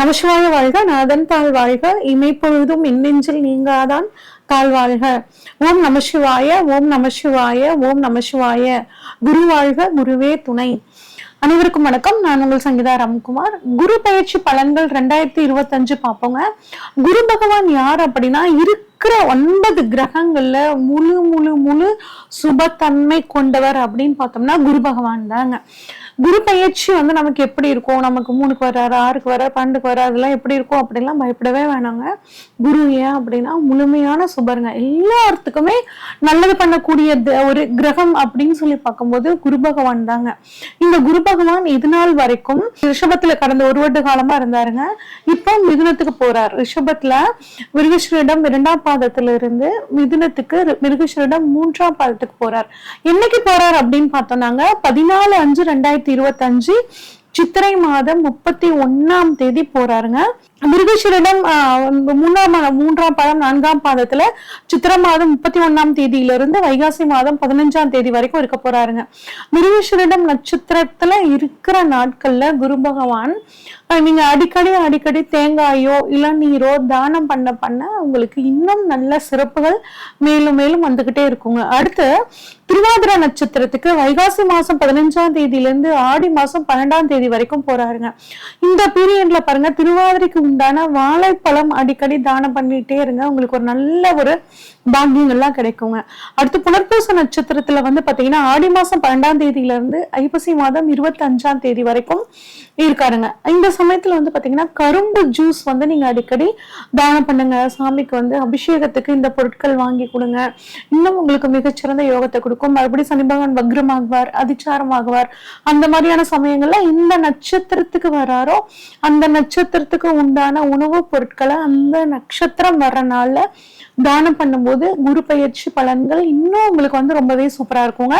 நமசிவாய வாழ்க நாதன் தாழ் வாழ்க இமைப்பொழுதும் இன்னெஞ்சில் நீங்காதான் தாழ் வாழ்க. ஓம் நமசிவாய ஓம் நமசிவாய ஓம் நமசிவாய. குரு வாழ்க குருவே துணை. அனைவருக்கும் வணக்கம். நான் உங்கள் சங்கீதா ராம்குமார். குரு பயிற்சி பலன்கள் ரெண்டாயிரத்தி இருபத்தஞ்சு பார்ப்போங்க. குரு பகவான் யார் அப்படின்னா இருக்கிற ஒன்பது கிரகங்கள்ல முழு முழு முழு சுபத்தன்மை கொண்டவர் அப்படின்னு பார்த்தோம்னா குரு பகவான் தாங்க. குரு பயிற்சி வந்து நமக்கு எப்படி இருக்கும்? நமக்கு மூணுக்கு வர்றாரு ஆறுக்கு வர பன்னெண்டுக்கு வர அதெல்லாம் எப்படி இருக்கும் அப்படிலாம் பயப்படவே வேணாங்க. குரு ஏன் அப்படின்னா முழுமையான சுபருங்க. எல்லாத்துக்குமே நல்லது பண்ணக்கூடிய த- ஒரு கிரகம் அப்படின்னு சொல்லி பார்க்கும்போது குரு பகவான் தாங்க. இந்த குரு பகவான் இது நாள் வரைக்கும் ரிஷபத்துல கடந்த ஒரு வருட காலமா இருந்தாருங்க. இப்போ மிதுனத்துக்கு போறார். ரிஷபத்துல மிருகஸ்வரிடம் இரண்டாம் பாதத்துல இருந்து மிதுனத்துக்கு மிருகஸ்வரிடம் மூன்றாம் பாதத்துக்கு போறார். என்னைக்கு போறார் அப்படின்னு பார்த்தோம்னாங்க? பதினாலு அஞ்சு ரெண்டாயிரத்தி இருபத்தஞ்சு. சித்திரை மாதம் முப்பத்தி ஒன்னாம் தேதி போறாருங்க. மிருகஸ்வரிடம் ஆஹ், மூன்றாம் பாதம் நான்காம் பாதத்துல சித்திரை மாதம் முப்பத்தி ஒன்னாம் தேதியிலிருந்து வைகாசி மாதம் பதினஞ்சாம் தேதி வரைக்கும் இருக்க போறாருங்க. மிருகஸ்வரிடம் நட்சத்திரத்துல இருக்கிற நாட்கள்ல குரு பகவான் நீங்க அடிக்கடி அடிக்கடி தேங்காயோ இளநீரோ தானம் பண்ண பண்ண உங்களுக்கு இன்னும் நல்ல சிறப்புகள் மேலும் மேலும் வந்துகிட்டே இருக்குங்க. அடுத்து திருவாதிர நட்சத்திரத்துக்கு வைகாசி மாசம் பதினஞ்சாம் தேதியிலிருந்து ஆடி மாசம் பன்னெண்டாம் தேதி வரைக்கும் போறாருங்க. இந்த பீரியட்ல பாருங்க திருவாதிரைக்கு உண்டான வாழைப்பழம் அடிக்கடி தானம் பண்ணிட்டே இருங்க. உங்களுக்கு ஒரு நல்ல ஒரு பாக்கியங்கள்லாம் கிடைக்குங்க. அடுத்து புனர்பூச நட்சத்திரத்துல வந்து பாத்தீங்கன்னா ஆடி மாசம் பன்னெண்டாம் தேதியில இருந்து ஐப்பசி மாதம் இருபத்தி அஞ்சாம் தேதி வரைக்கும் இருக்காருங்க. இந்த சமயத்துல வந்து பாத்தீங்கன்னா கரும்பு ஜூஸ் வந்து நீங்க அடிக்கடி தானம் பண்ணுங்க. சாமிக்கு வந்து அபிஷேகத்துக்கு இந்த பொருட்கள் வாங்கி கொடுங்க. இன்னும் உங்களுக்கு மிகச்சிறந்த யோகத்தை கொடுக்கும். மறுபடியும் சனி பகவான் வக்ரமாகுவார் அதிச்சாரமாகுவார். அந்த மாதிரியான சமயங்கள்ல இந்த நட்சத்திரத்துக்கு வராரோ அந்த நட்சத்திரத்துக்கு உண்டான உணவுப் பொருட்களை அந்த நட்சத்திரம் வர்ற தானம் பண்ணும்போது குரு பயிற்சி பலன்கள் இன்னும் உங்களுக்கு வந்து ரொம்பவே சூப்பரா இருக்குங்க.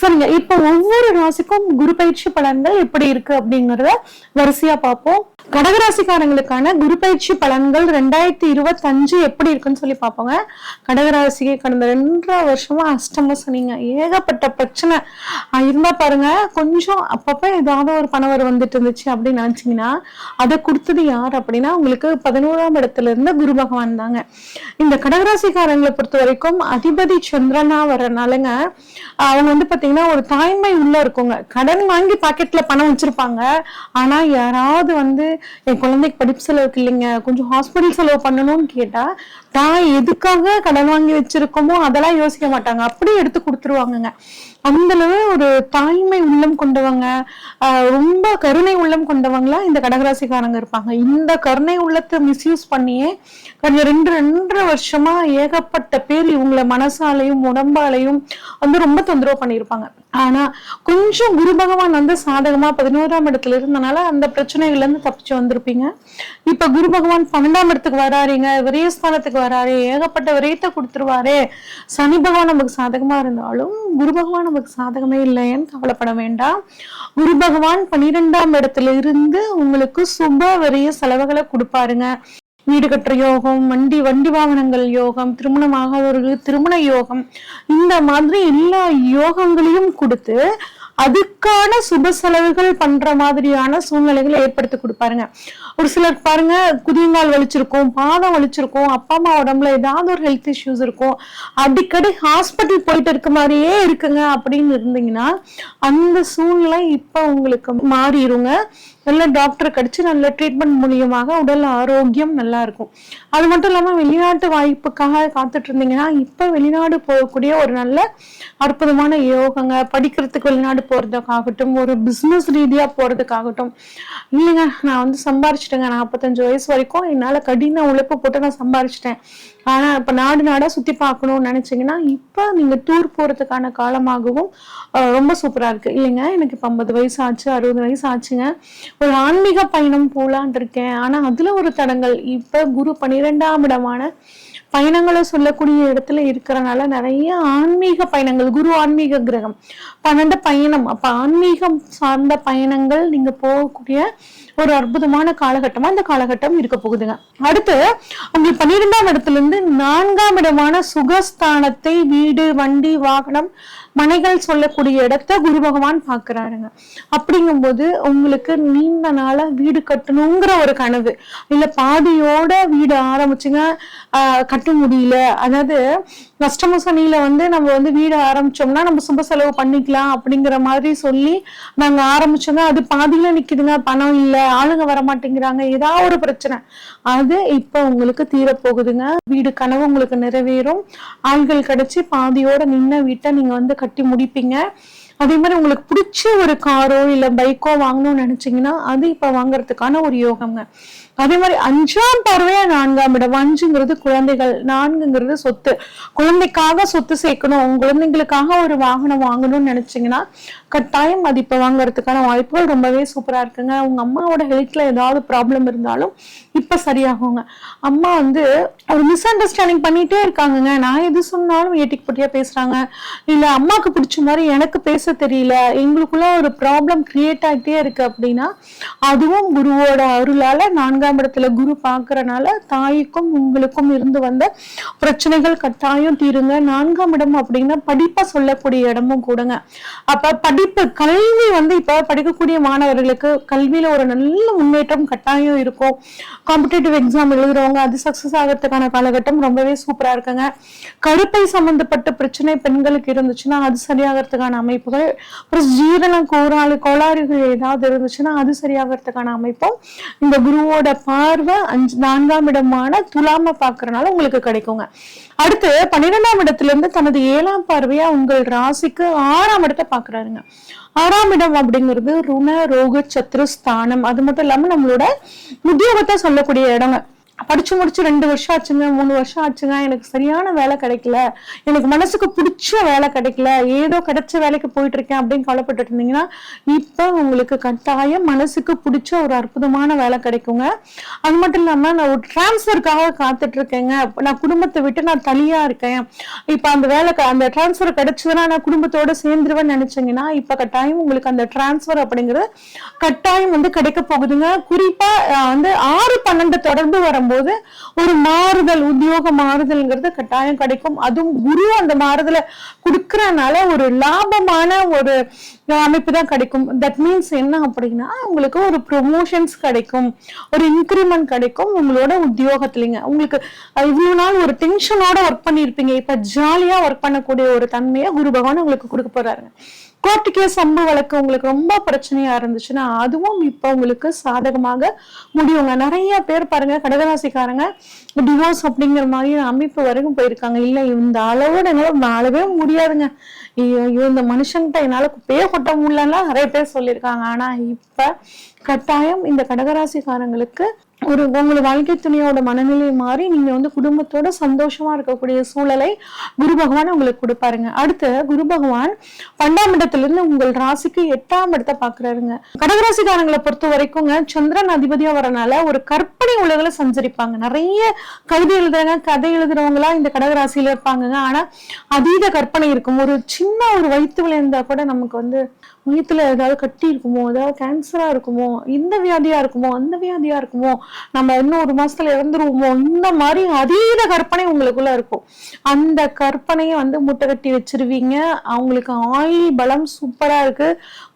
சரிங்க. இப்போ ஒவ்வொரு ராசிக்கும் குரு பயிற்சி பலன்கள் எப்படி இருக்கு அப்படிங்கறத வரிசையா பார்ப்போம். கடகராசிக்காரங்களுக்கான குரு பயிற்சி பலன்கள் ரெண்டாயிரத்தி இருபத்தஞ்சு எப்படி இருக்குன்னு சொல்லி பார்ப்போங்க. கடகராசிக்கு கடந்த ரெண்டரை வருஷமா அஷ்டம சொன்னீங்க ஏகப்பட்ட பிரச்சனை. இருந்தா பாருங்க கொஞ்சம் அப்பப்ப ஏதாவது ஒரு பணவர் வந்துட்டு இருந்துச்சு அப்படின்னு நினைச்சீங்கன்னா அதை கொடுத்தது யார் அப்படின்னா உங்களுக்கு பதினோராம் இடத்துல இருந்த குரு பகவான் தாங்க. இந்த கடகராசிக்காரங்களை பொறுத்த வரைக்கும் அதிபதி சந்திரனா வர்றனாலங்க அவங்க வந்து பாத்தீங்கன்னா ஒரு தாய்மை உள்ள இருக்குங்க கடன் வாங்கி பாக்கெட்ல பணம் வச்சிருப்பாங்க. ஆனா யாராவது வந்து என் குழந்தைக்கு படிப்பு செலவுக்கு இல்லைங்க. கொஞ்சம் ஹாஸ்பிட்டல் செலவு பண்ணணும்னு கேட்டா தான் எதுக்காக கடன் வாங்கி வச்சிருக்கோமோ அதெல்லாம் யோசிக்க மாட்டாங்க. அப்படியே எடுத்து கொடுத்துருவாங்கங்க. அந்த அளவு ஒரு தாய்மை உள்ளம் கொண்டவங்க ரொம்ப கருணை உள்ளம் கொண்டவங்களா இந்த கடகராசிக்காரங்க இருப்பாங்க. இந்த கருணை உள்ளத்தை மிஸ்யூஸ் பண்ணியே கொஞ்சம் ரெண்டு ரெண்டரை வருஷமா ஏகப்பட்ட பேர் இவங்கள மனசாலையும் உடம்பாலையும் வந்து ரொம்ப தொந்தரவு பண்ணியிருப்பாங்க. ஆனா கொஞ்சம் குரு பகவான் வந்து சாதகமா பதினோராம் இடத்துல இருந்தனால அந்த பிரச்சனைகள்ல இருந்து தப்பிச்சு வந்திருப்பீங்க. இப்ப குரு பகவான் பன்னெண்டாம் இடத்துக்கு வராருங்க விரயஸ்தானத்துக்கு வராரு ஏகப்பட்ட விரயத்தை கொடுத்துருவாரு. சனி பகவான் நமக்கு சாதகமா இருந்தாலும் குரு பகவான் நமக்கு சாதகமே இல்லைன்னு கவலைப்பட வேண்டாம். குரு பகவான் பன்னிரெண்டாம் இடத்துல இருந்து உங்களுக்கு சுப விரய செலவுகளை கொடுப்பாருங்க. வீடு கட்டுற யோகம் வண்டி வண்டி வாகனங்கள் யோகம் திருமணம் திருமண யோகம் இந்த மாதிரி எல்லா யோகங்களையும் கொடுத்து அதுக்கான சுப செலவுகள் பண்ற மாதிரியான சூழ்நிலைகளை ஏற்படுத்தி கொடுப்பாருங்க. ஒரு சிலர் பாருங்க குதியங்கால் வலிச்சிருக்கும் பாதம் வலிச்சிருக்கும் அப்பா அம்மா உடம்புல ஏதாவது ஒரு ஹெல்த் இஷ்யூஸ் இருக்கும். அடிக்கடி ஹாஸ்பிட்டல் போயிட்டு இருக்க மாதிரியே இருக்குங்க அப்படின்னு இருந்தீங்கன்னா அந்த சூழ்நிலை இப்ப உங்களுக்கு மாறிடுங்க. நல்ல டாக்டர் கடிச்சு நல்ல ட்ரீட்மெண்ட் மூலியமாக உடல் ஆரோக்கியம் நல்லா இருக்கும். அது மட்டும் இல்லாம வெளிநாட்டு வாய்ப்புக்காக காத்துட்டு இருந்தீங்கன்னா இப்ப வெளிநாடு போகக்கூடிய ஒரு நல்ல அற்புதமான யோகங்க. படிக்கிறதுக்கு வெளிநாடு போறதுக்காகட்டும் ஒரு பிசினஸ் ரீதியா போறதுக்காகட்டும். இல்லைங்க நான் வந்து சம்பாரிச்சிட்டேங்க. நாற்பத்தஞ்சு வயசு வரைக்கும் என்னால கடின உழைப்பு போட்டு நான் சம்பாரிச்சிட்டேன். ஆனா இப்ப நாடு நாடா சுத்தி பார்க்கணும்னு நினைச்சீங்கன்னா இப்ப நீங்க டூர் போறதுக்கான காலமாகவும் ரொம்ப சூப்பரா இருக்கு. இல்லைங்க எனக்கு இப்ப ஐம்பது வயசு ஆச்சு அறுபது வயசு ஆச்சுங்க. ஒரு ஆன்மீக பயணம் போலான் இருக்கேன். ஆனா அதுல ஒரு தடங்கள். இப்ப குரு பன்னிரெண்டாம் இடமான பயணங்களை சொல்லக்கூடிய இடத்துல இருக்கிறனால நிறைய ஆன்மீக பயணங்கள் குரு ஆன்மீக கிரகம். பன்னெண்டு பயணம். அப்ப ஆன்மீகம் சார்ந்த பயணங்கள் நீங்க போகக்கூடிய ஒரு அற்புதமான காலகட்டமா இந்த காலகட்டம் இருக்க போகுதுங்க. அடுத்து உங்களுக்கு பன்னிரெண்டாம் இடத்துல இருந்து நான்காம் இடமான சுகஸ்தானத்தை வீடு வண்டி வாகனம் மனைகள் சொல்லக்கூடிய இடத்த குரு பகவான் பாக்குறாருங்க அப்படிங்கும்போது உங்களுக்கு நீண்ட நாளா வீடு கட்டணுங்கிற ஒரு கனவு. இல்ல பாதியோட வீடு ஆரம்பிச்சுங்க ஆஹ் கட்ட முடியல. அதாவது நஷ்டம சனியில வந்து நம்ம வந்து வீடு ஆரம்பிச்சோம்னா நம்ம சுப செலவு பண்ணிக்கலாம் அப்படிங்கிற மாதிரி சொல்லி நாங்க ஆரம்பிச்சோங்க அது பாதியில நிக்குதுங்க. பணம் இல்ல ஆளுங்க வர மாட்டேங்கிறாங்க ஏதாவது ஒரு பிரச்சனை. அது இப்ப உங்களுக்கு தீரப்போகுதுங்க. வீடு கனவு உங்களுக்கு நிறைவேறும். ஆள்கள் கிடைச்சி பாதியோட நின்ன வீட்டை நீங்க வந்து கட்டி முடிப்பீங்க. அதே மாதிரி உங்களுக்கு பிடிச்ச ஒரு காரோ இல்ல பைக்கோ வாங்கணும்னு நினைச்சீங்கன்னா அது இப்ப வாங்குறதுக்கான ஒரு யோகம்ங்க அதே மாதிரி அஞ்சாம் பார்வையா நான்காம் இடம் அஞ்சுங்கிறது குழந்தைகள் நான்குங்கிறது சொத்து. குழந்தைக்காக சொத்து சேர்க்கணும் உங்க குழந்தைங்களுக்காக ஒரு வாகனம் வாங்கணும்னு நினைச்சீங்கன்னா கட்டாயம் அது இப்போ வாங்குறதுக்கான வாய்ப்புகள் ரொம்பவே சூப்பரா இருக்குங்க. உங்க அம்மாவோட ஹெல்த்ல ஏதாவது ப்ராப்ளம் இருந்தாலும் இப்ப சரியாகுங்க. அம்மா வந்து ஒரு மிஸ் அண்டர்ஸ்டாண்டிங் பண்ணிட்டே இருக்காங்கங்க. நான் எது சொன்னாலும் ஏட்டிக்கு போட்டியா பேசுறாங்க. இல்ல அம்மாவுக்கு பிடிச்ச மாதிரி எனக்கு பேச தெரியல. எங்களுக்குள்ள ஒரு ப்ராப்ளம் கிரியேட் ஆகிட்டே இருக்கு அப்படின்னா அதுவும் குருவோட அருளால நான்காம் இடத்துல குரு பாக்குறனால தாய்க்கும் உங்களுக்கும் இருந்து வந்த பிரச்சனைகள் கட்டாயம் தீருங்க. நான்காம் இடம் அப்படின்னா படிப்பா சொல்லக்கூடிய இடமும் கூடுங்க. அப்ப படிப்பு கல்வி வந்து இப்ப படிக்கக்கூடிய மாணவர்களுக்கு கல்வியில ஒரு நல்ல முன்னேற்றம் கட்டாயம் இருக்கும். காம்படிட்டிவ் எக்ஸாம் எழுதுறவங்க அது சக்சஸ் ஆகிறதுக்கான காலகட்டம் ரொம்பவே சூப்பரா இருக்குங்க. கருப்பை சம்பந்தப்பட்ட பிரச்சனை பெண்களுக்கு இருந்துச்சுன்னா அது சரியாகிறதுக்கான அமைப்புகள். அப்புறம் ஜீரண கோளாறு கோளாறுகள் ஏதாவது இருந்துச்சுன்னா அது சரியாகிறதுக்கான அமைப்பும் இந்த குருவோட பார்வை அஞ்சு நான்காம் இடமான துலாம பாக்குறதுனால உங்களுக்கு கிடைக்குங்க. அடுத்து பன்னிரெண்டாம் இடத்துல இருந்து தனது ஏழாம் பார்வையா உங்கள் ராசிக்கு ஆறாம் இடத்தை பாக்குறாருங்க ஆறாம் இடம் அப்படிங்கிறது ருண ரோக சத்ரு ஸ்தானம். அது மட்டும் இல்லாம நம்மளோட உத்தியோகத்தை சொல்லக்கூடிய இடங்க. படிச்சு முடிச்சு ரெண்டு வருஷம் ஆச்சுங்க மூணு வருஷம் ஆச்சுங்க. எனக்கு சரியான வேலை கிடைக்கல. எனக்கு மனசுக்கு பிடிச்ச வேலை கிடைக்கல. ஏதோ கிடைச்ச வேலைக்கு போயிட்டு இருக்கேன் அப்படின்னு கவலைப்பட்டு இருந்தீங்கன்னா இப்ப உங்களுக்கு கட்டாயம் மனசுக்கு பிடிச்ச ஒரு அற்புதமான வேலை கிடைக்குங்க. அது மட்டும் இல்லாம நான் ஒரு டிரான்ஸ்ஃபருக்காக காத்துட்டு இருக்கேங்க நான் குடும்பத்தை விட்டு நான் தனியா இருக்கேன். இப்ப அந்த வேலை அந்த டிரான்ஸ்ஃபர் கிடைச்சதுன்னா நான் குடும்பத்தோட சேர்ந்துருவேன்னு நினைச்சீங்கன்னா இப்ப கட்டாயம் உங்களுக்கு அந்த டிரான்ஸ்ஃபர் அப்படிங்கிறது கட்டாயம் வந்து கிடைக்க போகுதுங்க. குறிப்பா வந்து ஆறு பன்னெண்டு தொடர்பு வரும்போது ஒரு மாறுதல் உத்தியோக மாறுதல்ங்கிறது கட்டாயம் கிடைக்கும். அதுவும் குரு அந்த மாறுதலை கொடுக்கறனால ஒரு லாபமான ஒரு அமைப்பு தான் கிடைக்கும். தட் மீன்ஸ் என்ன அப்படின்னா உங்களுக்கு ஒரு ப்ரொமோஷன்ஸ் கிடைக்கும் ஒரு இன்க்ரிமெண்ட் கிடைக்கும் உங்களோட உத்தியோகத்துலங்க. உங்களுக்கு இவ்வளோ இவ்வளவு நாள் ஒரு டென்ஷனோட ஒர்க் பண்ணியிருப்பீங்க இப்ப ஜாலியா ஒர்க் பண்ணக்கூடிய ஒரு தன்மையை குரு பகவான் உங்களுக்கு கொடுக்க போறாருங்க. கோர்ட்டு கேஸ் அம்பு வழக்கு உங்களுக்கு ரொம்ப பிரச்சனையா இருந்துச்சுன்னா அதுவும் இப்ப உங்களுக்கு சாதகமாக முடியுங்க. நிறைய பேர் பாருங்க கடகராசிக்காரங்க டிவோர்ஸ் அப்படிங்கிற மாதிரி அமைப்பு வரைக்கும் போயிருக்காங்க. இல்ல இந்த அளவோட என்னால வாழவே முடியாதுங்க. ஐயோ ஐயோ, இந்த மனுஷன்கிட்ட என்னால குப்பையே கொட்ட முடியலன்னா நிறைய பேர் சொல்லியிருக்காங்க. ஆனா இப்ப கட்டாயம் இந்த கடகராசிக்காரங்களுக்கு ஒரு உங்களோட வாழ்க்கை துணையோட மனநிலை மாறி நீங்க வந்து குடும்பத்தோட சந்தோஷமா இருக்கக்கூடிய சூழலை குரு பகவான் உங்களுக்கு கொடுப்பாருங்க. அடுத்து குரு பகவான் பன்னெண்டாம் இடத்துல இருந்து உங்கள் ராசிக்கு எட்டாம் இடத்தை பாக்குறாருங்க கடகராசிக்காரங்களை பொறுத்த வரைக்குங்க சந்திரன் அதிபதியா வரனால ஒரு கற்பனை உலகில சஞ்சரிப்பாங்க. நிறைய கவிதை எழுதுறவங்க கதை எழுதுறவங்களா இந்த கடகராசியில இருப்பாங்க ஆனா அதீத கற்பனை இருக்கும். ஒரு சின்ன ஒரு வயிற்று வலி கூட நமக்கு வந்து வயிற்றுல ஏதாவது கட்டி இருக்குமோ ஏதாவது கேன்சரா இருக்குமோ இந்த வியாதியா இருக்குமோ அந்த வியாதியா இருக்குமோ நம்ம இன்னும் ஒரு மாசத்துல இறந்துருவோமோ இந்த மாதிரி அதீத கற்பனை உங்களுக்குள்ள இருக்கும். அந்த கற்பனையை வந்து முட்டை கட்டி வச்சிருவீங்க. அவங்களுக்கு ஆயில் பலம் சூப்பரா இருக்கு.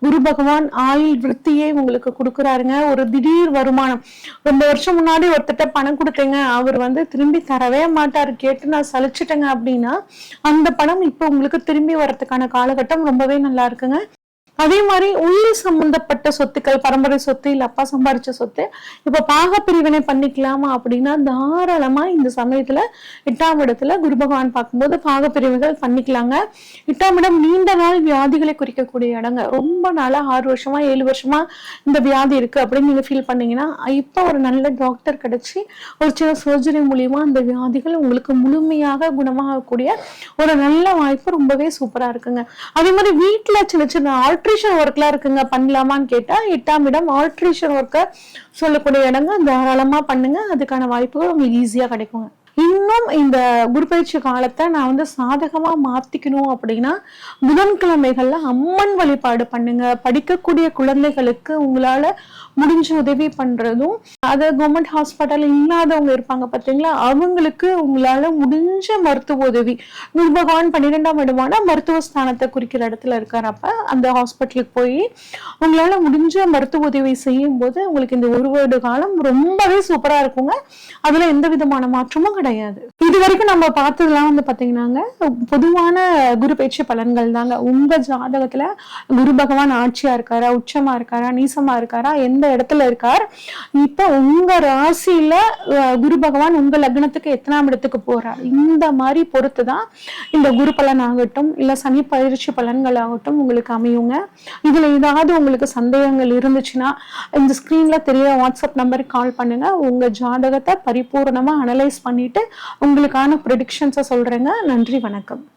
குரு பகவான் ஆயில் விருத்தியே உங்களுக்கு கொடுக்குறாருங்க. ஒரு திடீர் வருமானம். ரொம்ப வருஷம் முன்னாடி ஒருத்தட்ட பணம் கொடுத்தேங்க. அவர் வந்து திரும்பி தரவே மாட்டார். கேட்டு நான் சலிச்சிட்டேங்க அப்படின்னா அந்த பணம் இப்போ உங்களுக்கு திரும்பி வரத்துக்கான காலகட்டம் ரொம்பவே நல்லா இருக்குங்க. அதே மாதிரி உயிர் சம்பந்தப்பட்ட சொத்துக்கள் பரம்பரை சொத்து இல்ல அப்பா சம்பாரிச்ச சொத்து இப்ப பாக பிரிவினை பண்ணிக்கலாமா அப்படின்னா தாராளமா இந்த சமயத்துல எட்டாம் இடத்துல குரு பகவான் பார்க்கும்போது பாக பிரிவுகள் பண்ணிக்கலாங்க. எட்டாம் இடம் நீண்ட நாள் வியாதிகளை குறிக்கக்கூடிய இடங்க. ரொம்ப நாளா ஆறு வருஷமா ஏழு வருஷமா இந்த வியாதி இருக்கு அப்படின்னு நீங்க ஃபீல் பண்ணீங்கன்னா இப்ப ஒரு நல்ல டாக்டர் கிடைச்சி ஒரு சின்ன சர்ஜரி மூலியமா அந்த வியாதிகள் உங்களுக்கு முழுமையாக குணமாகக்கூடிய ஒரு நல்ல வாய்ப்பு ரொம்பவே சூப்பரா இருக்குங்க. அதே மாதிரி வீட்டுல சின்ன சின்ன ஆல்ட்ரேஷன் ஒர்க்லாம் இருக்குங்க. பண்ணலாமான்னு கேட்டால் எட்டாம் இடம் ஆல்ட்ரேஷன் ஒர்க்கை சொல்லக்கூடிய இடங்க. தாராளமாக பண்ணுங்க. அதுக்கான வாய்ப்புகள் உங்களுக்கு ஈஸியாக கிடைக்குங்க. இன்னும் இந்த குரு பயிற்சி காலத்தை நான் வந்து சாதகமாக மாற்றிக்கணும் அப்படின்னா புதன்கிழமைகளில் அம்மன் வழிபாடு பண்ணுங்க. படிக்கக்கூடிய குழந்தைகளுக்கு உங்களால் முடிஞ்ச உதவி பண்ணுறதும் அது கவர்மெண்ட் ஹாஸ்பிட்டல் இல்லாதவங்க இருப்பாங்க பார்த்தீங்களா அவங்களுக்கு உங்களால் முடிஞ்ச மருத்துவ உதவி. குரு பன்னிரெண்டாம் இடமான மருத்துவ ஸ்தானத்தை குறிக்கிற இடத்துல இருக்கிறப்ப அந்த ஹாஸ்பிட்டலுக்கு போய் உங்களால் முடிஞ்ச மருத்துவ உதவி செய்யும் போது உங்களுக்கு இந்த ஒரு வருட காலம் ரொம்பவே சூப்பராக இருக்குங்க. அதில் எந்த விதமான மாற்றமும் கிடையாது. கிடையாது. இது வரைக்கும் நம்ம பார்த்ததுலாம் வந்து பார்த்தீங்கன்னாங்க பொதுவான குரு பயிற்சி பலன்கள் தாங்க. உங்க ஜாதகத்துல குரு பகவான் ஆட்சியா இருக்காரா உச்சமா இருக்காரா நீசமா இருக்காரா எந்த இடத்துல இருக்கார்? இப்போ உங்க ராசியில குரு பகவான் உங்க லக்னத்துக்கு எத்தனாம் இடத்துக்கு போறார்? இந்த மாதிரி பொறுத்து தான் இந்த குரு பலன் ஆகட்டும் இல்ல சனி பயிற்சி பலன்கள் ஆகட்டும் உங்களுக்கு அமையுங்க. இதுல ஏதாவது உங்களுக்கு சந்தேகங்கள் இருந்துச்சுன்னா இந்த ஸ்கிரீன்ல தெரிய வாட்ஸ்அப் நம்பருக்கு கால் பண்ணுங்க. உங்க ஜாதகத்தை பரிபூர்ணமா அனலைஸ் பண்ணிட்டு உங்களுக்கான ப்ரொடிக்ஷன்ஸை சொல்றேங்க. நன்றி வணக்கம்.